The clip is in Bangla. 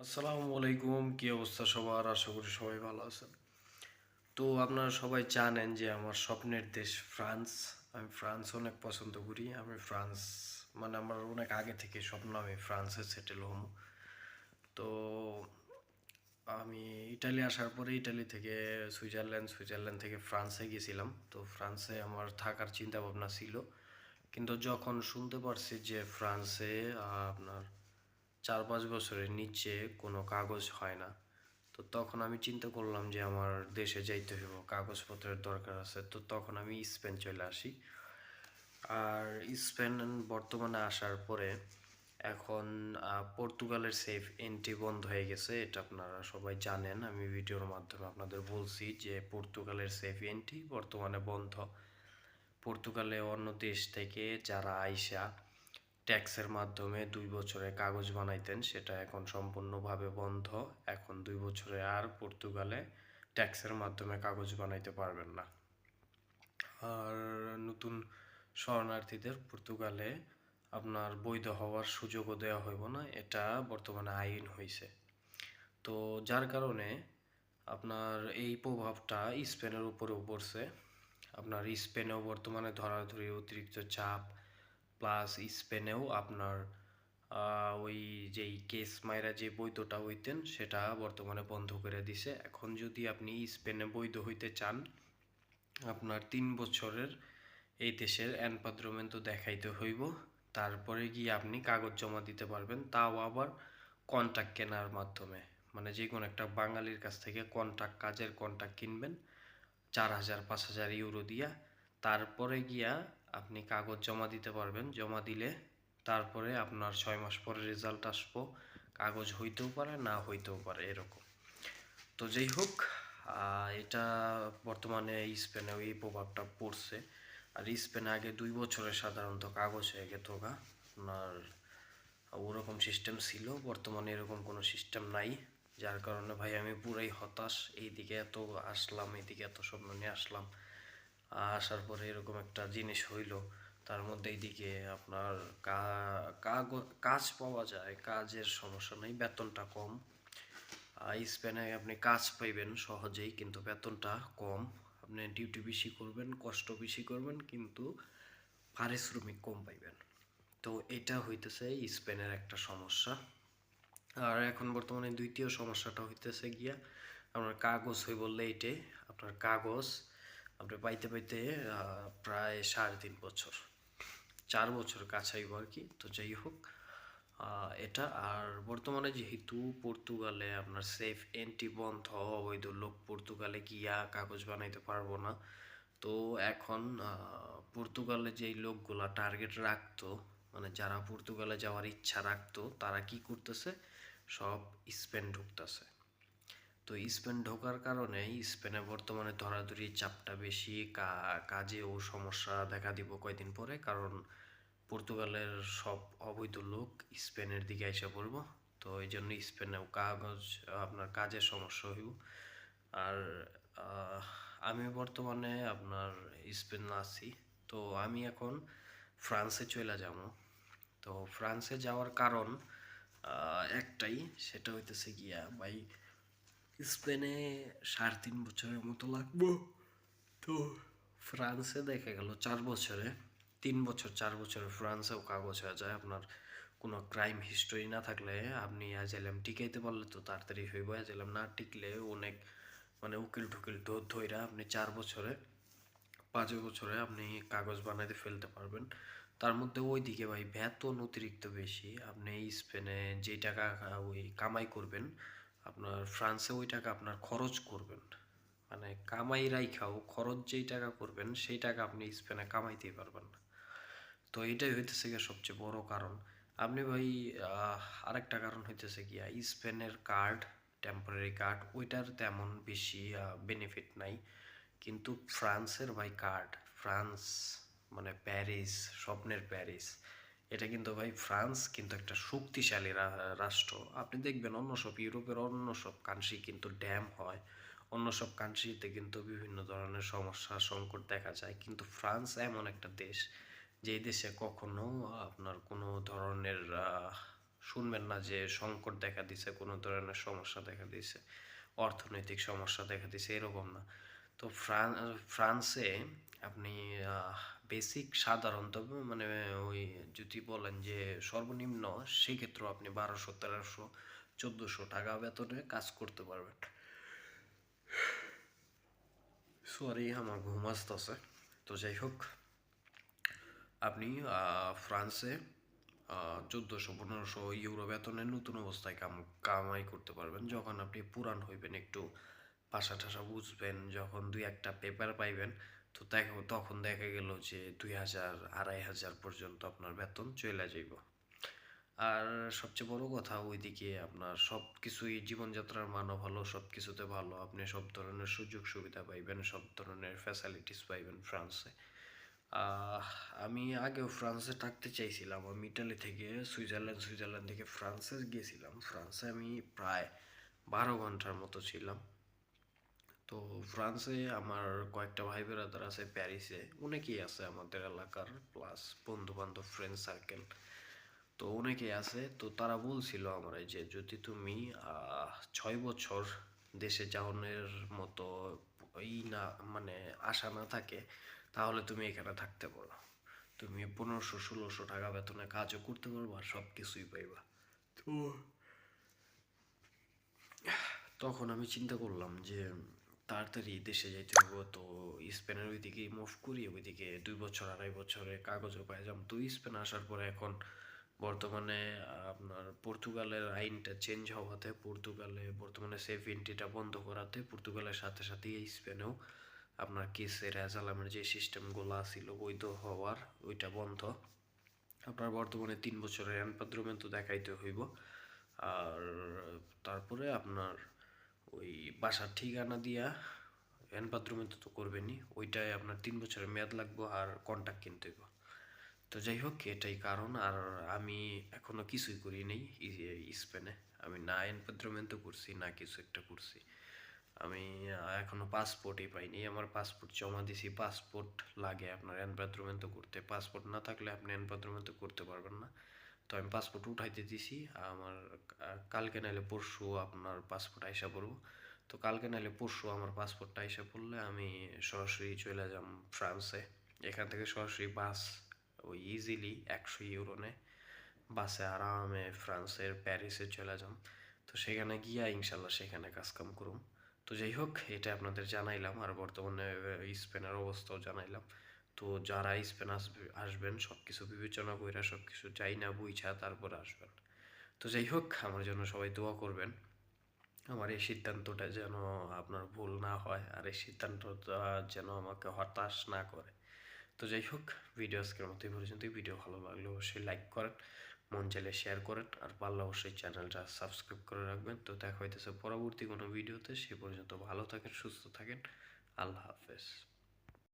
আসসালামু আলাইকুম, কি অবস্থা সবার? আশা করি সবাই ভালো আছেন। তো আপনারা সবাই জানেন যে আমার স্বপ্নের দেশ ফ্রান্স। আমি ফ্রান্স অনেক পছন্দ করি। আমি ফ্রান্স মানে আমার অনেক আগে থেকে স্বপ্ন, আমি ফ্রান্সে সেটেল হম তো আমি ইটালি আসার পরে ইটালি থেকে সুইজারল্যান্ড সুইজারল্যান্ড থেকে ফ্রান্সে গেছিলাম। তো ফ্রান্সে আমার থাকার চিন্তা ভাবনা ছিল। কিন্তু যখন শুনতে পারছি যে ফ্রান্সে আপনার চার পাঁচ বছরের নিচে কোনো কাগজ হয় না। তো তখন আমি চিন্তা করলাম যে আমার দেশে যাইতে হইব, কাগজপত্রের দরকার আছে। তো তখন আমি স্পেন চলে আসি। আর স্পেন বর্তমানে আসার পরে এখন পর্তুগালের সেফ এন্ট্রি বন্ধ হয়ে গেছে। এটা আপনারা সবাই জানেন। আমি ভিডিওর মাধ্যমে আপনাদের বলছি যে পর্তুগালের সেফ এন্ট্রি বর্তমানে বন্ধ। পর্তুগালে অন্য দেশ থেকে যারা আইসা ট্যাক্সের মাধ্যমে দুই বছরে কাগজ বানাইতেন, সেটা এখন সম্পূর্ণভাবে বন্ধ। এখন দুই বছরে আর পর্তুগালে ট্যাক্সের মাধ্যমে কাগজ বানাইতে পারবেন না। আর নতুন শরণার্থীদের পর্তুগালে আপনার বৈধ হওয়ার সুযোগও দেওয়া হইব না, এটা বর্তমানে আইন হয়েছে তো যার কারণে আপনার এই প্রভাবটা স্পেনের উপরেও পড়ছে। আপনার স্পেনেও বর্তমানে ধরাধরি অতিরিক্ত চাপ প্লাস স্পেনেও আপনার ওই যেই কেস মাইরা যে বৈধটা হইতেন, সেটা বর্তমানে বন্ধ করে দিছে। এখন যদি আপনি স্পেনে বৈধ হইতে চান, আপনার তিন বছরের এই দেশের এনপাদ্রমেন্ট দেখাইতে হইব। তারপরে গিয়ে আপনি কাগজ জমা দিতে পারবেন, তাও আবার কন্ট্রাক্ট কেনার মাধ্যমে। মানে যে কোনো একটা বাঙালির কাছ থেকে কন্ট্রাক্ট কাজের কন্ট্রাক্ট কিনবেন, চার হাজার, পাঁচ হাজার ইউরো দিয়া। তারপরে গিয়া আপনি কাগজ জমা দিতে পারবেন। জমা দিলে তারপরে আপনার ছয় মাস পরে রেজাল্ট আসব। কাগজ হইতেও পারে, না হইতেও পারে, এরকম। তো যাই হোক এটা বর্তমানে স্পেনে এই প্রভাবটা পড়ছে। আর স্পেনে আগে দুই বছরের সাধারণত কাগজ হয়ে গেত গা। আপনার ওরকম সিস্টেম ছিল, বর্তমানে এরকম কোনো সিস্টেম নাই। যার কারণে ভাই আমি পুরাই হতাশ। এইদিকে এত আসলাম, এইদিকে এত স্বপ্ন নিয়ে আসলাম। আসার পরে এরকম একটা জিনিস হইল, তার মধ্যে এইদিকে আপনার কাজ পাওয়া যায়, কাজের সমস্যা নেই, বেতনটা কম। স্পেনে আপনি কাজ পাইবেন সহজেই, কিন্তু বেতনটা কম। আপনি ডিউটি বেশি করবেন, কষ্ট বেশি করবেন, কিন্তু পারিশ্রমিক কম পাইবেন। তো এটা হইতেছে স্পেনের একটা সমস্যা। আর এখন বর্তমানে দ্বিতীয় সমস্যাটা হইতেছে গিয়া, আপনার কাগজ হইব লেটে, আপনার কাগজ আপনি পাইতে পাইতে প্রায় সাড়ে তিন বছর, চার বছর কাছাইব আর কি, তো যাই হোক এটা। আর বর্তমানে যেহেতু পর্তুগালে আপনার সেফ এন্ট্রি বন্ধ, অবৈধ লোক পর্তুগালে গিয়া কাগজ বানাইতে পারব না, তো এখন পর্তুগালে যেই লোকগুলা টার্গেট রাখতো মানে যারা পর্তুগালে যাওয়ার ইচ্ছা রাখতো, তারা কি করতেছে? সব স্পেন ঢুকতেছে। তো স্পেন ঢোকার কারণে স্পেনে বর্তমানে ধরাধরি চাপটা বেশি, কা- কাজেও সমস্যা দেখা দিব কয়দিন পরে, কারণ পর্তুগালের সব অবৈধ লোক স্পেনের দিকে এসে পড়ব। তো এই জন্য স্পেনেও কাগজ, আপনার কাজের সমস্যা হইব। আর আমি বর্তমানে আপনার স্পেন আছি। তো আমি এখন ফ্রান্সে চলে যাব। তো ফ্রান্সে যাওয়ার কারণ একটাই, সেটা হইতেছে গিয়া ভাই স্পেনে সাড়ে তিন বছরের মতো লাগবো। তো ফ্রান্সে দেখা গেল চার বছরে, তিন বছর, চার বছরে ফ্রান্সেও কাগজ হয়ে যায়। আপনার কোনো ক্রাইম হিস্টোরি না থাকলে আপনি অ্যাজেলাম টিকাইতে পারলে তো তাড়াতাড়ি হইব। অ্যাজেলাম না টিকলে অনেক মানে উকিল টুকিল ধ- ধইরা আপনি চার বছরে, পাঁচ বছরে আপনি কাগজ বানাইতে ফেলতে পারবেন। তার মধ্যে ওই দিকে ভাই বেতন অতিরিক্ত বেশি। আপনি স্পেনে যে টাকা ওই কামাই করবেন আপনার ফ্রান্সে ওই টাকা আপনার খরচ করবেন। মানে কামাই রাইখাও খরচ যেই টাকা করবেন, সেই টাকা আপনি স্পেনে কামাইতেই পারবেন না। তো এটাই হইতেছে গিয়ে সবচেয়ে বড় কারণ। আপনি ভাই আরেকটা কারণ হইতেছে গিয়া, স্পেনের কার্ড টেম্পোরারি কার্ড, ওইটার তেমন বেশি বেনিফিট নাই। কিন্তু ফ্রান্সের ভাই কার্ড, ফ্রান্স মানে প্যারিস, স্বপ্নের প্যারিস এটা কিন্তু ভাই ফ্রান্স কিন্তু একটা শক্তিশালী রাষ্ট্র। আপনি দেখবেন অন্য সব ইউরোপের অন্য সব কান্ট্রি কিন্তু ড্যাম হয়। অন্য সব কান্ট্রিতে কিন্তু বিভিন্ন ধরনের সমস্যা, সংকট দেখা যায়। কিন্তু ফ্রান্স এমন একটা দেশ যেই দেশে কখনো আপনার কোনো ধরনের শুনবেন না যে সংকট দেখা দিছে, কোনো ধরনের সমস্যা দেখা দিছে, অর্থনৈতিক সমস্যা দেখা দিছে, এরকম না। তো ফ্রান, ফ্রান্সে আপনি বেসিক সাধারণত মানে ওই যদি বলেন যে সর্বনিম্ন সেক্ষেত্রেও আপনি বারোশো, তেরোশো, চোদ্দোশো টাকা বেতনে কাজ করতে পারবেন। সরি আমার ঘুম আসতেছে। তো যাই হোক, আপনি ফ্রান্সে চোদ্দোশো, পনেরোশো ইউরো বেতনে নতুন অবস্থায় কাম, কামাই করতে পারবেন, যখন আপনি পুরান হইবেন একটু ভাষা টাষা বুঝবেন, যখন দুই একটা পেপার পাইবেন, তো দেখো, তখন দেখা গেল যে দুই হাজার, আড়াই হাজার পর্যন্ত আপনার বেতন চলে যাইব। আর সবচেয়ে বড় কথা, ওইদিকে আপনার সব কিছুই জীবনযাত্রার মানও ভালো সব কিছুতে ভালো, আপনি সব ধরনের সুযোগ সুবিধা পাইবেন, সব ধরনের ফ্যাসিলিটিস পাইবেন ফ্রান্সে। আমি আগেও ফ্রান্সে থাকতে চাইছিলাম, আমি ইটালি থেকে সুইজারল্যান্ড সুইজারল্যান্ড থেকে ফ্রান্সে গিয়েছিলাম। ফ্রান্সে আমি প্রায় বারো ঘণ্টার মতো ছিলাম। তো ফ্রান্সে আমার কয়েকটা ভাই বেরাদার আছে প্যারিসে। অনেকেই আছে আমাদের এলাকার প্লাস বন্ধু বান্ধব ফ্রেন্ড সার্কেল তো অনেকেই আছে তো তারা বলছিল আমার যে যদি তুমি আহ, ছয় বছর দেশে যাওয়ার মতো ই না মানে আশা না থাকে তাহলে তুমি এখানে থাকতে পারো। তুমি পনেরোশো ষোলোশো টাকা বেতনে কাজও করতে পারবা আর সব কিছুই পাইবা তো তখন আমি চিন্তা করলাম যে তাড়াতাড়ি দেশে যাইতে হবে তো স্পেনের ওইদিকে মুভ করি, ওইদিকে দুই বছর, আড়াই বছরে কাগজও পাই যাম তো স্পেন আসার পরে এখন বর্তমানে আপনার পর্তুগালের আইনটা চেঞ্জ হওয়াতে, পর্তুগালে বর্তমানে সেফ এন্ট্রিটা বন্ধ করাতে, পর্তুগালের সাথে সাথে স্পেনেও আপনার কেসের অ্যাজালামের যে সিস্টেমগুলো ছিল বৈধ হওয়ার, ওইটা বন্ধ। আপনার বর্তমানে তিন বছরের এনপাদ্রমেন্ট দেখাইতে হইব। আর তারপরে আপনার ওই বাসার ঠিকানা দিয়া এনপাদ্রমেন্ট তো করবেনই। ওইটাই আপনার তিন বছরের মেয়াদ লাগবে আর কন্ট্যাক্ট কিনতে তো যাই হোক এটাই কারণ। আর আমি এখনও কিছুই করি নাই স্পেনে। আমি না এনপাদ্রমেন্ট করছি না কিছু একটা করছি। আমি আহ, এখনও পাসপোর্টই পাইনি। আমার পাসপোর্ট জমা দিছি। পাসপোর্ট লাগে আপনার এনপাদ্রমেন্ট করতে। পাসপোর্ট না থাকলে আপনি এনপাদ্রমেন্ট করতে পারবেন না। তো আমি পাসপোর্ট উঠাইতে দিছি, আমার কালকে নাহলে পরশু আপনার পাসপোর্ট আইসা পড়ব। তো কালকে নাহলে পরশু আমার পাসপোর্টটা আইসা পড়লে আমি সরাসরি চলে যাব ফ্রান্সে এখান থেকে সরাসরি বাস ওই ইজিলি একশো ইউরো নেয় বাসে আরামে ফ্রান্সের প্যারিসে চলে যাম। তো সেখানে গিয়া ইনশাল্লাহ সেখানে কাজকাম করুম। তো যাই হোক, এটা আপনাদের জানাইলাম, আর বর্তমানে স্পেনের অবস্থাও জানাইলাম। তো যারা স্পেন আসবে আসবেন সব কিছু বিবেচনা কইরা সব কিছু চাই না বুঝা তারপর আসবেন। তো যাই হোক, আমার জন্য সবাই দোয়া করবেন। আমার এই সিদ্ধান্তটা যেন আপনার ভুল না হয় আর এই সিদ্ধান্তটা যেন আমাকে হতাশ না করে। তো যাই হোক, ভিডিও আজকের মতো এই পর্যন্ত ভিডিও ভালো লাগলে অবশ্যই লাইক করেন, মন চাইলে শেয়ার করেন, আর পারলে অবশ্যই চ্যানেলটা সাবস্ক্রাইব করে রাখবেন। তো দেখা হইতেছে পরবর্তী কোনো ভিডিওতে, সে পর্যন্ত ভালো থাকেন, সুস্থ থাকেন। আল্লাহ হাফেজ।